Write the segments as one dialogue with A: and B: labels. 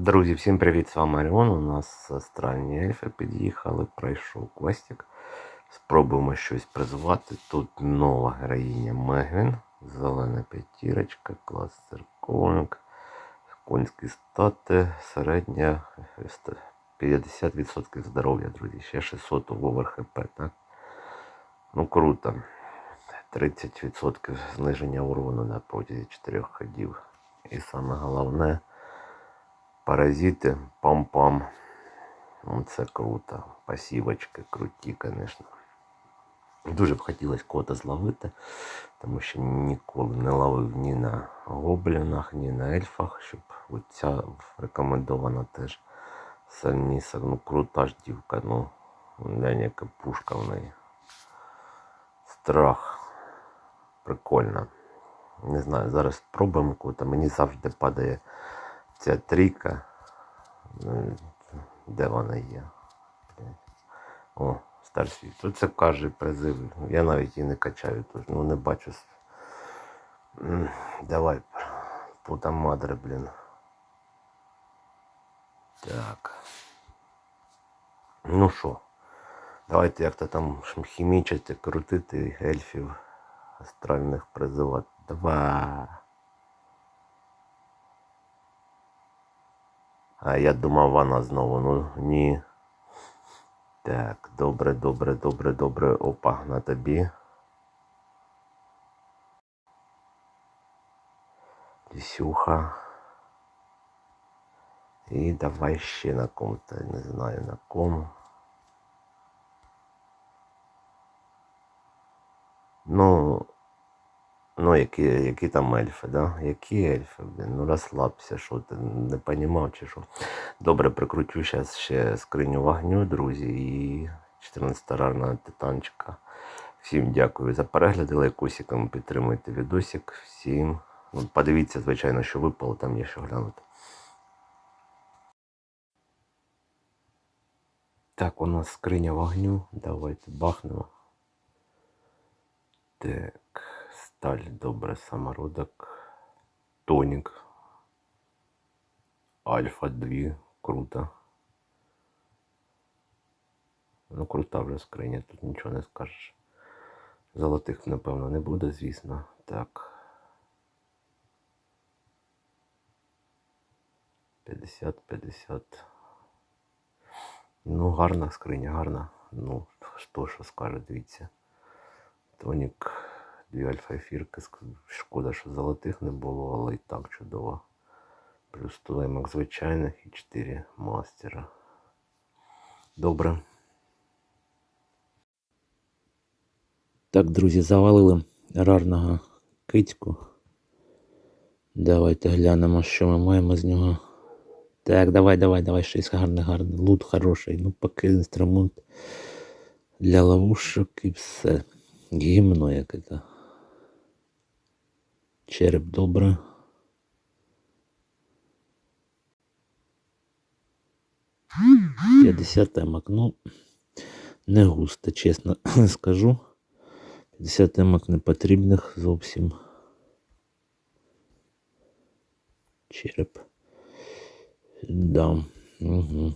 A: Друзі, всім привіт! З вами Оріон. У нас астральні ельфи під'їхали, пройшов квестик. Спробуємо щось призвати. Тут нова героїня Мегвін, зелена п'ятірочка, клас церковник, конські стати, середня 50% здоров'я, друзі. Ще 600 овер хп, так? Ну круто. 30% зниження урону на протязі 4 ходів. І саме головне. Паразити, пам-пам. Це круто. Пасівочки круті, звісно. Дуже б хотілося кота зловити, тому що ніколи не ловив ні на гоблінах, ні на ельфах, щоб оця рекомендована теж сильніса. Ну, крута ж дівка, ну, яка пушка в неї. Страх. Прикольно. Не знаю, зараз спробуємо кота. Мені завжди падає ця трійка. Ну, Де вона є? О, старший. Тут це каже призив. Я навіть її не качаю, тож ну не бачу. Давай, пута мадре, блін. Так. Ну що, давайте як-то там хімічити, крутити ельфів астральних призивати. Два. А я думав, вона знову. Ну ні. Так, добре, добре, добре, добре. Опа, на тобі. Лісюха. І давай ще на кому-то, не знаю на кому. Ну, ну які, які там ельфи, да? Які ельфи, блін? Ну розслабся, що ти не понімав чи що. Добре, прикручу зараз ще скриню вогню, друзі, і 14 рарна титанчика. Всім дякую за перегляд, лайкосиком підтримуйте відосик. Всім. Ну, подивіться, звичайно, що випало, там є що глянути. Так, у нас скриня вогню. Давайте бахнемо. Так, сталь, добре, самородок. Тонік. Альфа 2, круто. Ну, крута вже скриня, тут нічого не скажеш. Золотих, напевно, не буде, звісно. Так. 50-50. Ну, гарна скриня, гарна. Ну, хто що скаже, дивіться. Тонік, дві альфа-ефірки. Шкода, що золотих не було, але і так чудово. Плюс тулемок звичайних і 4 мастера. Добре. Так, друзі, завалили рарного китьку. Давайте глянемо, що ми маємо з нього. Так, давай, давай, давай, щось гарне, гарне. Лут хороший. Ну, поки інструмент для ловушок і все. Гімно яке то. Череп добре. П'ятдесят темок. Ну, не густо, чесно скажу. 50 темок не потрібних зовсім. Череп. Да. Угу.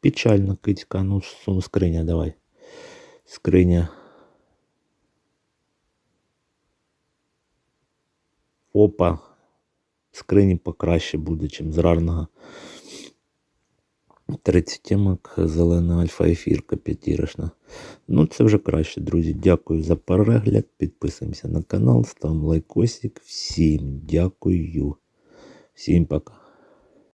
A: Печально, кицька. Ну, скриня, давай. Скриня. Опа. Скрині покраще буде, чим з рарного. 30 темок, зелена альфа ефірка п'ятірочна. Ну, це вже краще, друзі. Дякую за перегляд. Підписуємося на канал, ставимо лайкосик. Всім дякую. Всім пока.